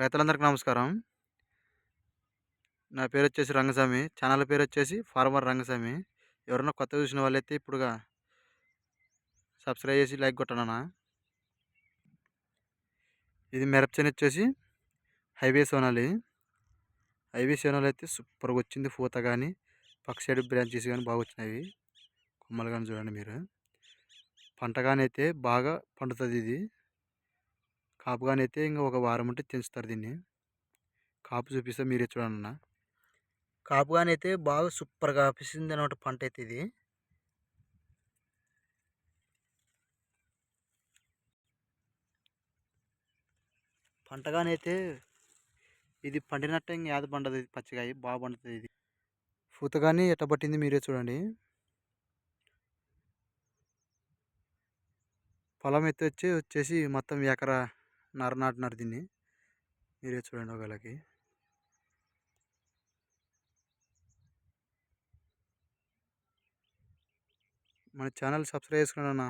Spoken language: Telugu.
రైతులందరికీ నమస్కారం. నా పేరు వచ్చేసి రంగస్వామి. ఛానల్ పేరు వచ్చేసి ఫార్మర్ రంగస్వామి. ఎవరన్నా కొత్త చూసిన వాళ్ళైతే ఇప్పుడుగా సబ్స్క్రైబ్ చేసి లైక్ కొట్టనన్నా ఇది మిరపచేను వచ్చేసి హైవే సోనాలి. హైవే సోనాలు అయితే సూపర్గా వచ్చింది పూత కానీ పక్క సైడ్ బ్రాంచెస్ కానీ బాగా వచ్చినాయి. కొమ్మలు కానీ చూడండి మీరు. పంట కానీ అయితే బాగా పండుతుంది ఇది. కాపు కానీ అయితే ఇంకా ఒక వారం ఉంటే తెంచుతారు దీన్ని. కాపు చూపిస్తే మీరే చూడండి అన్న కాపు కానీ అయితే బాగా సూపర్గా కాపిస్తుంది అనమాట పంట అయితే ఇది. పంట కానీ అయితే ఇది పండినట్టే ఇంకా యాద పండదు ఇది పచ్చికాయ బాగా పండుతుంది ఇది. పూత కానీ ఎట్ట పట్టింది మీరే చూడండి. పొలం అయితే వచ్చి వచ్చేసి మొత్తం ఎకరా నర నాటినారు దీన్ని. మీరే చూడండి ఒకవేళకి మన ఛానల్ సబ్స్క్రైబ్ చేసుకోండి అన్న?